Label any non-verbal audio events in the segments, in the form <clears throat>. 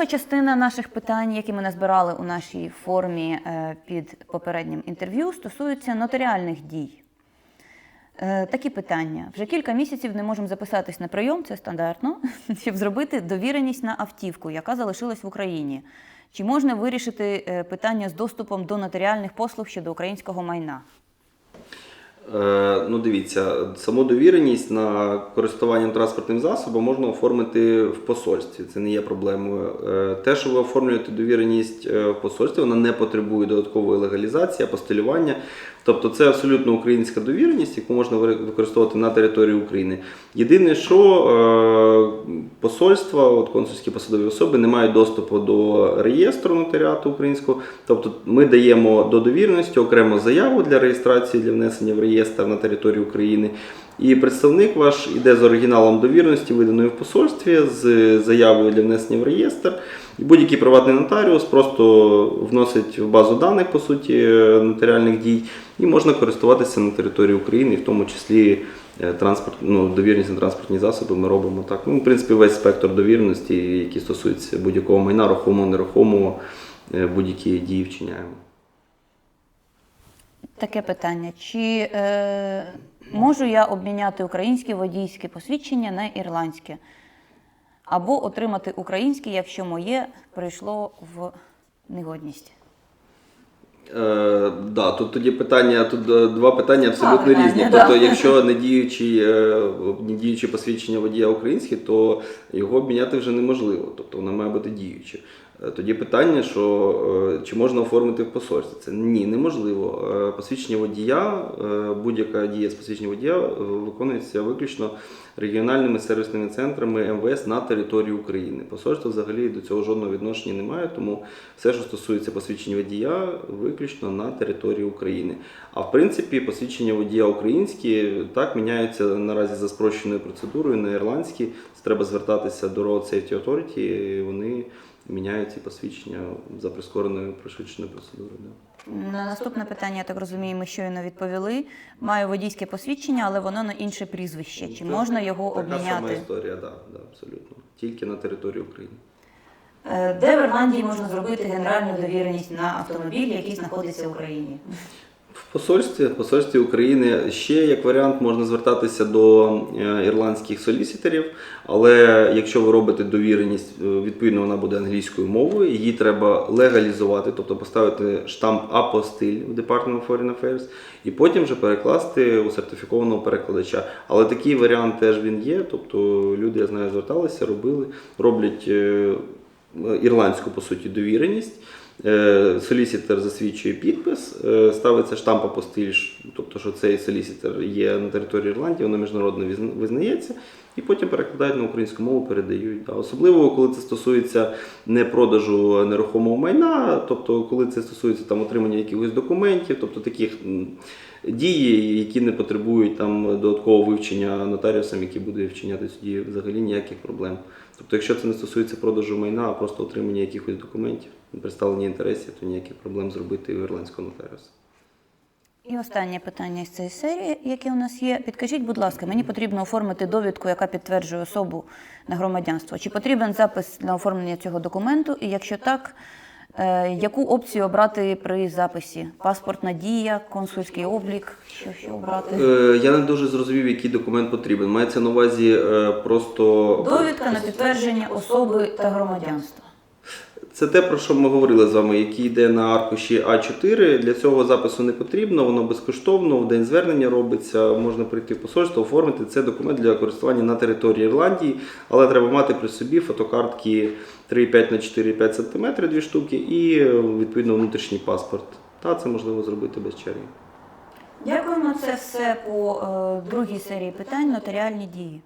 Друга частина наших питань, які ми назбирали у нашій формі е, під попереднім інтерв'ю, стосуються нотаріальних дій. Е, Такі питання. Вже кілька місяців не можемо записатись на прийом, це стандартно, <laughs> щоб зробити довіреність на автівку, яка залишилась в Україні. Чи можна вирішити е, питання з доступом до нотаріальних послуг щодо українського майна? Е, Ну, дивіться, саму довіреність на користування транспортним засобом можна оформити в посольстві. Це не є проблемою. Е, Те, що ви оформлюєте довіреність е, в посольстві, вона не потребує додаткової легалізації, апостилювання. Тобто це абсолютно українська довіреність, яку можна використовувати на території України. Єдине, що посольства, от консульські посадові особи не мають доступу до реєстру нотаріату українського. Тобто ми даємо до довіреності окрему заяву для реєстрації для внесення в реєстр на території України. І представник ваш іде з оригіналом довіреності, виданої в посольстві, з заявою для внесення в реєстр. Будь-який приватний нотаріус просто вносить в базу даних, по суті, нотаріальних дій, і можна користуватися на території України, в тому числі е, транспорт, ну, довіреність на транспортні засоби ми робимо так. Ну, в принципі, весь спектр довіреності, які стосуються будь-якого майна, рухомого, нерухомого, е, будь-які дії вчиняємо. Таке питання: чи е, можу я обміняти українське водійське посвідчення на ірландське? Або отримати українське, якщо моє прийшло в негодність? Е, да, тут тоді питання, тут е, два питання абсолютно питання, різні. да. Тобто, якщо не діючі, е, не діючі посвідчення водія українське, то його обміняти вже неможливо. Тобто воно має бути діюче. Е, Тоді питання, що е, чи можна оформити в посольстві? Це ні, неможливо. Е, Посвідчення водія, будь-яка дія з посвідчення водія виконується виключно регіональними сервісними центрами МВС на території України. Посольство взагалі до цього жодного відношення не має, тому все, що стосується посвідчення водія, виключно на території України. А в принципі, посвідчення водія українські так міняються наразі за спрощеною процедурою на ірландські. Це треба звертатися до Road Safety Authority, вони міняють ці посвідчення за прискореною пришвидшеною процедурою. Да. На наступне питання, я так розумію, ми щойно відповіли. Маю водійське посвідчення, але воно на інше прізвище. Чи можна його Така сама обміняти? історія, да, да, абсолютно. Тільки на території України. Е, Де в Ірландії можна зробити генеральну довіреність на автомобіль, який знаходиться в Україні? В посольстві, в посольстві України ще як варіант можна звертатися до е, ірландських солісітерів, але якщо ви робите довіреність, е, відповідно вона буде англійською мовою, її треба легалізувати, тобто поставити штамп апостиль в Department of Foreign Affairs і потім вже перекласти у сертифікованого перекладача. Але такий варіант теж він є. Тобто люди, я знаю, зверталися, робили, роблять е, ірландську по суті довіреність. Е, Солісітер засвідчує підпис, е, ставиться штамп апостиль, тобто, що цей солісітер є на території Ірландії, воно міжнародно визнається, і потім перекладають на українську мову, передають. Да. Особливо, коли це стосується не продажу нерухомого майна, тобто коли це стосується там отримання якихось документів, тобто таких м, дій, які не потребують там додаткового вивчення нотаріусом, які буде вчиняти дію, взагалі ніяких проблем. Тобто, якщо це не стосується продажу майна, а просто отримання якихось документів, представлення інтересів, то ніяких проблем зробити в ірландського нотаріуса. І останнє питання з цієї серії, яке у нас є. Підкажіть, будь ласка, мені потрібно оформити довідку, яка підтверджує особу на громадянство. Чи потрібен запис для оформлення цього документу? І якщо так, яку опцію обрати при записі? Паспортна дія, консульський облік? Що, що обрати? Е, я не дуже зрозумів, який документ потрібен. Мається на увазі е, просто Довідка на підтвердження особи та громадянства. Це те, про що ми говорили з вами, який йде на аркуші А4. Для цього запису не потрібно, воно безкоштовно, в день звернення робиться, можна прийти в посольство, оформити. Це документ для користування на території Ірландії, але треба мати при собі фотокартки 3,5 на 4,5 см, дві штуки, і відповідно внутрішній паспорт. Та це можливо зробити без черги. Дякуємо. Це все по е, другій серії питань нотаріальні дії.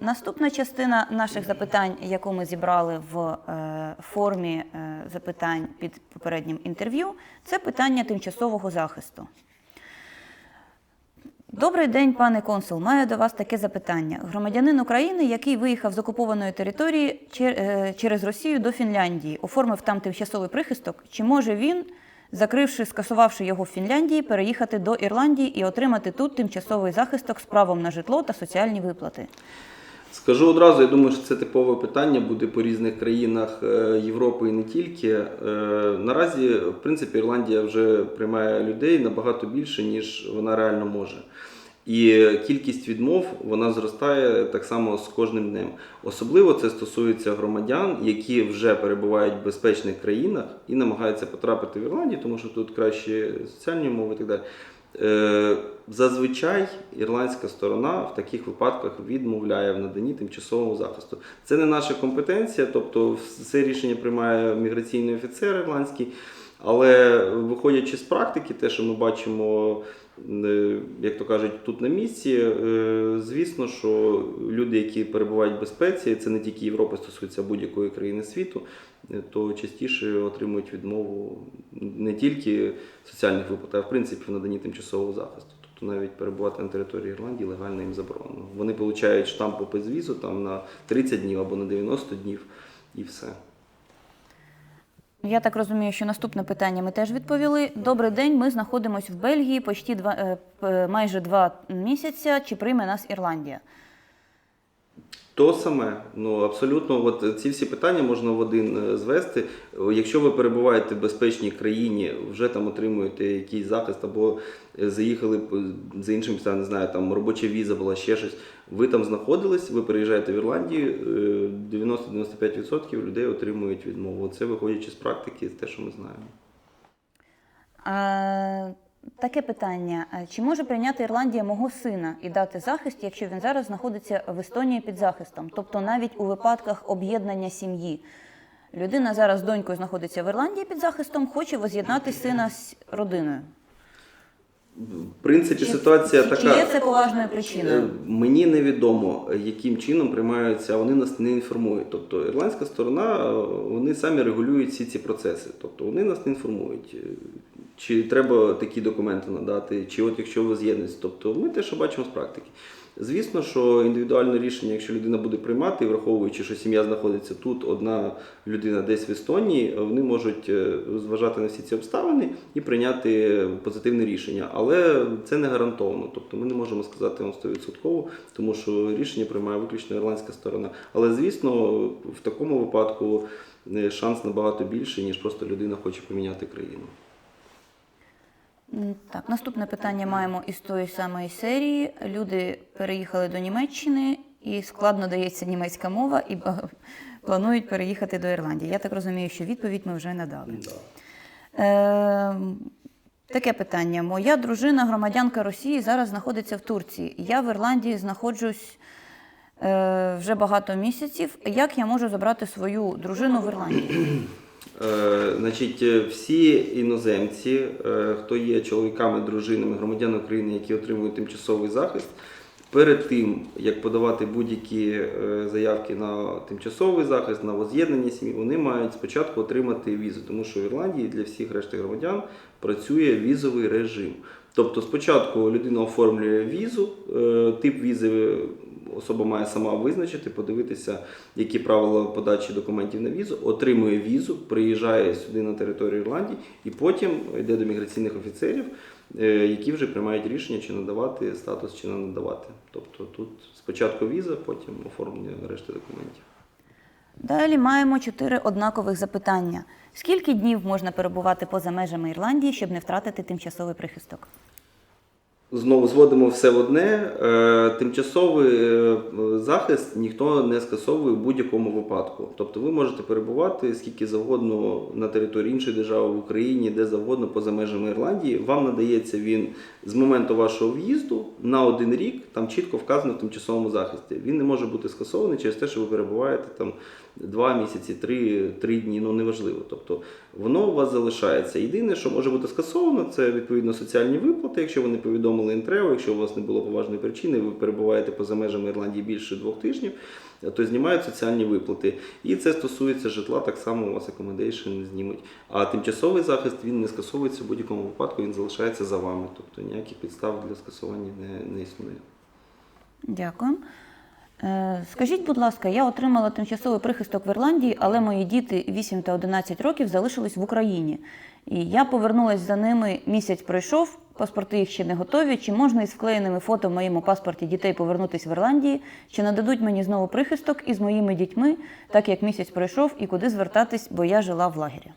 Наступна частина наших запитань, яку ми зібрали в е, формі е, запитань під попереднім інтерв'ю, це питання тимчасового захисту. Добрий день, пане консул. Маю до вас таке запитання. Громадянин України, який виїхав з окупованої території е, через Росію до Фінляндії, оформив там тимчасовий прихисток, чи може він, закривши, скасувавши його в Фінляндії, переїхати до Ірландії і отримати тут тимчасовий захисток з правом на житло та соціальні виплати? Скажу одразу, я думаю, що це типове питання буде по різних країнах е, Європи і не тільки. Е, Наразі, в принципі, Ірландія вже приймає людей набагато більше, ніж вона реально може. І кількість відмов вона зростає так само з кожним днем. Особливо це стосується громадян, які вже перебувають в безпечних країнах і намагаються потрапити в Ірландію, тому що тут кращі соціальні умови і так далі. Е, Зазвичай ірландська сторона в таких випадках відмовляє в наданні тимчасового захисту. Це не наша компетенція, тобто це рішення приймає міграційний офіцер ірландський. Але виходячи з практики, те, що ми бачимо, як то кажуть, тут на місці, е, звісно, що люди, які перебувають в безпеці, це не тільки Європи, стосується будь-якої країни світу, е, то частіше отримують відмову не тільки соціальних виплатах, а в принципі в наданні тимчасового захисту. Тобто навіть перебувати на території Ірландії легально їм заборонено. Вони отримують штамп по безвізу там на 30 днів або на 90 днів і все. Я так розумію, що наступне питання ми теж відповіли. Добрий день. Ми знаходимося в Бельгії почти два, е, майже два місяця. Чи прийме нас Ірландія? То саме, ну абсолютно, от ці всі питання можна в один е, звести. Якщо ви перебуваєте в безпечній країні, вже там отримуєте якийсь захист, або е, заїхали за іншим містам, не знаю, там робоча віза була ще щось. Ви там знаходились, ви переїжджаєте в Ірландію, е, 90-95% людей отримують відмову. Це виходячи з практики, те, що ми знаємо. Таке питання: чи може прийняти Ірландія мого сина і дати захист, якщо він зараз знаходиться в Естонії під захистом? Тобто навіть у випадках об'єднання сім'ї. Людина зараз з донькою знаходиться в Ірландії під захистом, хоче воз'єднати сина з родиною. В принципі, ситуація чи, така. чи є це поважною Е, причиною? Мені невідомо, яким чином приймаються, вони нас не інформують. Тобто ірландська сторона, е, вони самі регулюють всі ці процеси. Тобто вони нас не інформують, е, чи треба такі документи надати, чи от якщо ви з'єднуєтесь. Тобто ми те, що бачимо з практики. Звісно, що індивідуальне рішення, якщо людина буде приймати, враховуючи, що сім'я знаходиться тут, одна людина десь в Естонії, вони можуть е, зважати на всі ці обставини і прийняти позитивне рішення. Але це не гарантовано. Тобто ми не можемо сказати вам 100%, тому що рішення приймає виключно ірландська сторона. Але звісно, в такому випадку е, шанс набагато більший, ніж просто людина хоче поміняти країну. Так, наступне питання маємо із тої самої серії. Люди переїхали до Німеччини і складно дається німецька мова і планують переїхати до Ірландії. Я так розумію, що відповідь ми вже надали. Е, таке питання. Моя дружина, громадянка Росії, зараз знаходиться в Турції. Я в Ірландії знаходжусь е, вже багато місяців. Як я можу забрати свою дружину в Ірландію? <clears throat> Е, Значить, е, всі іноземці, е, хто є чоловіками, дружинами, громадян України, які отримують тимчасовий захист, перед тим як подавати будь-які заявки на тимчасовий захист, на воз'єднання сім'ї, вони мають спочатку отримати візу, тому що в Ірландії для всіх решти громадян працює візовий режим. Тобто спочатку людина оформлює візу, тип візи особа має сама визначити, подивитися, які правила подачі документів на візу, отримує візу, приїжджає сюди на територію Ірландії і потім йде до міграційних офіцерів, е, які вже приймають рішення, чи надавати статус, чи не надавати. Тобто тут спочатку віза, потім оформлення решти документів. Далі маємо чотири однакових запитання. Скільки днів можна перебувати поза межами Ірландії, щоб не втратити тимчасовий прихисток? Знову зводимо все в одне. Е, Тимчасовий е, захист ніхто не скасовує в будь-якому випадку. Тобто ви можете перебувати скільки завгодно на території іншої держави в Україні, де завгодно поза межами Ірландії. Вам надається він з моменту вашого в'їзду на один рік. Там чітко вказано в тимчасовому захисті. Він не може бути скасований через те, що ви перебуваєте там два місяці, три, три дні. Ну неважливо. Тобто воно у вас залишається. Єдине, що може бути скасовано, це відповідно соціальні виплати, якщо ви не повідомили інтрево, якщо у вас не було поважної причини, ви перебуваєте поза межами Ірландії більше двох тижнів, то знімають соціальні виплати. І це стосується житла, так само у вас accommodation знімуть. А тимчасовий захист він не скасовується в будь-якому випадку, він залишається за вами. Тобто ніяких підстав для скасування не, не існує. Дякую. Е, Скажіть, будь ласка, я отримала тимчасовий прихисток в Ірландії, але мої діти 8 та 11 років залишились в Україні. І я повернулася за ними. Місяць пройшов, паспорти їх ще не готові. Чи можна із вклеєними фото в моєму паспорті дітей повернутися в Ірландії? Чи нададуть мені знову прихисток із моїми дітьми, так як місяць пройшов, і куди звертатись, бо я жила в лагері?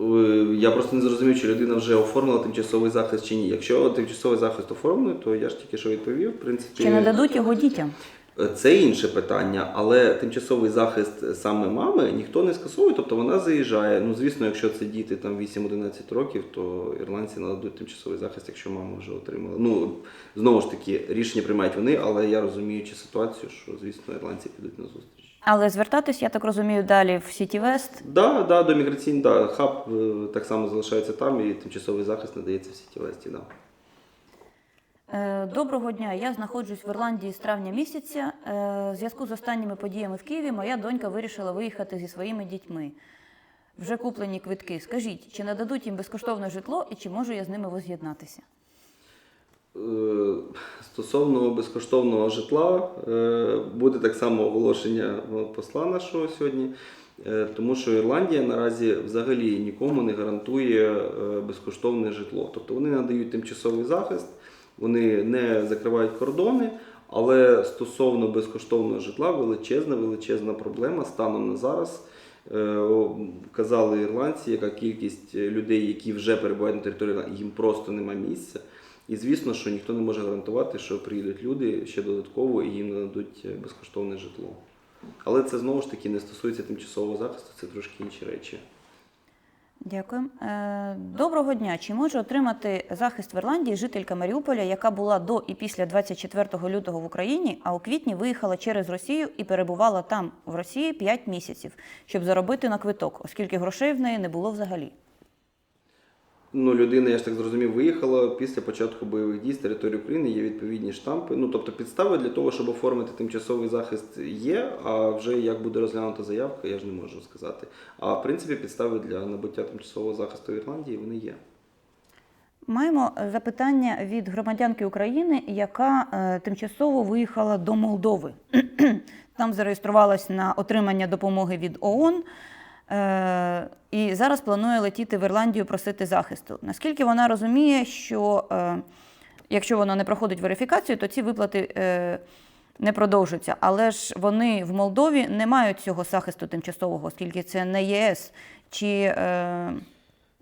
Е, Я просто не зрозумів, чи людина вже оформила тимчасовий захист чи ні. Якщо тимчасовий захист оформлений, то я ж тільки що відповів. В принципі, Чи нададуть його дітям? Це інше питання, але тимчасовий захист саме мами ніхто не скасовує, тобто вона заїжджає. Ну, звісно, якщо це діти там 8-11 років, то ірландці нададуть тимчасовий захист, якщо мама вже отримала. Ну, знову ж таки, рішення приймають вони, але я розуміючи ситуацію, що, звісно, ірландці підуть на зустріч. Але звертатись, я так розумію, далі в Сіті Вест. Да, да, до міграційний, да, хаб е, так само залишається там, і тимчасовий захист надається в Сіті Весті. Да. Е, Доброго дня. Я знаходжусь в Ірландії з травня місяця. Е, В зв'язку з останніми подіями в Києві моя донька вирішила виїхати зі своїми дітьми. Вже куплені квитки. Скажіть, чи нададуть їм безкоштовне житло і чи можу я з ними воз'єднатися? Е, Стосовно безкоштовного житла, е, буде так само оголошення посла нашого сьогодні, е, тому що Ірландія наразі взагалі нікому не гарантує безкоштовне житло. Тобто вони надають тимчасовий захист, вони не закривають кордони, але стосовно безкоштовного житла величезна, величезна проблема станом на зараз. Казали ірландці, яка кількість людей, які вже перебувають на території, їм просто немає місця. І звісно, що ніхто не може гарантувати, що приїдуть люди ще додатково і їм нададуть е, безкоштовне житло. Але це знову ж таки не стосується тимчасового захисту, це трошки інші речі. Дякую. Е, Доброго дня. Чи може отримати захист в Ірландії жителька Маріуполя, яка була до і після 24 лютого в Україні, а у квітні виїхала через Росію і перебувала там в Росії 5 місяців, щоб заробити на квиток, оскільки грошей в неї не було взагалі? Ну, людина, я ж так зрозумів, виїхала після початку бойових дій з території України, є відповідні штампи. Ну, тобто підстави для того, щоб оформити тимчасовий захист є, а вже як буде розглянута заявка, я ж не можу сказати. А в принципі, підстави для набуття тимчасового захисту в Ірландії вони є. Маємо запитання від громадянки України, яка е, тимчасово виїхала до Молдови. <clears throat> Там зареєструвалась на отримання допомоги від ООН і зараз планує летіти в Ірландію просити захисту. Наскільки вона розуміє, що е, якщо вона не проходить верифікацію, то ці виплати е, не продовжуються. Але ж вони в Молдові не мають цього захисту тимчасового, оскільки це не єС. Чи е,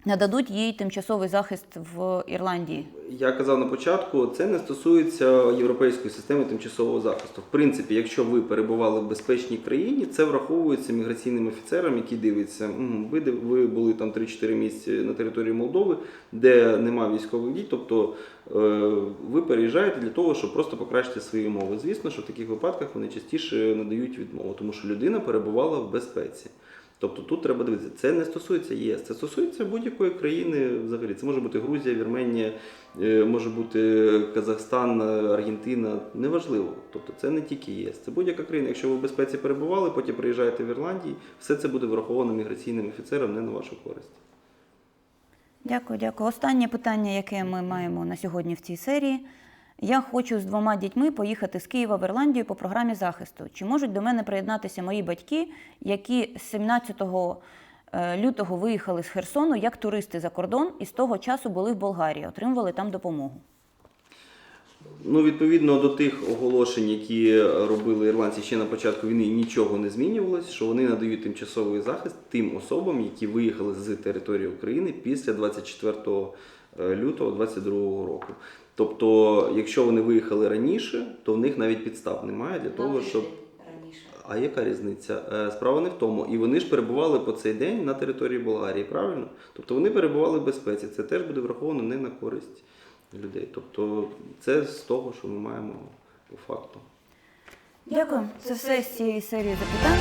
нададуть їй тимчасовий захист в Ірландії? Я казав на початку, це не стосується європейської системи тимчасового захисту. В принципі, якщо ви перебували в безпечній країні, це враховується міграційним офіцером, який дивиться, ви, ви були там 3-4 місяці на території Молдови, де немає військових дій. Тобто е, ви переїжджаєте для того, щоб просто покращити свої умови. Звісно, що в таких випадках вони частіше надають відмову, тому що людина перебувала в безпеці. Тобто тут треба дивитися, це не стосується ЄС, це стосується будь-якої країни взагалі. Це може бути Грузія, Вірменія, е, може бути Казахстан, е, Аргентина, неважливо. Тобто це не тільки ЄС, це будь-яка країна. Якщо ви в безпеці перебували, потім приїжджаєте в Ірландії, все це буде враховано міграційним офіцером не на вашу користь. Дякую, дякую. Останнє питання, яке ми маємо на сьогодні в цій серії. Я хочу з двома дітьми поїхати з Києва в Ірландію по програмі захисту. Чи можуть до мене приєднатися мої батьки, які з 17 е, лютого виїхали з Херсону як туристи за кордон і з того часу були в Болгарії, отримували там допомогу? Ну, відповідно до тих оголошень, які робили ірландці ще на початку війни, нічого не змінювалось, що вони надають тимчасовий захист тим особам, які виїхали з території України після 24 лютого 2022 року. Тобто, якщо вони виїхали раніше, то в них навіть підстав немає для того, щоб. А яка різниця? Е, Справа не в тому. І вони ж перебували по цей день на території Болгарії, правильно? Тобто вони перебували в безпеці. Це теж буде враховано не на користь людей. Тобто це з того, що ми маємо по факту. Дякую. Це все з цієї серії запитань.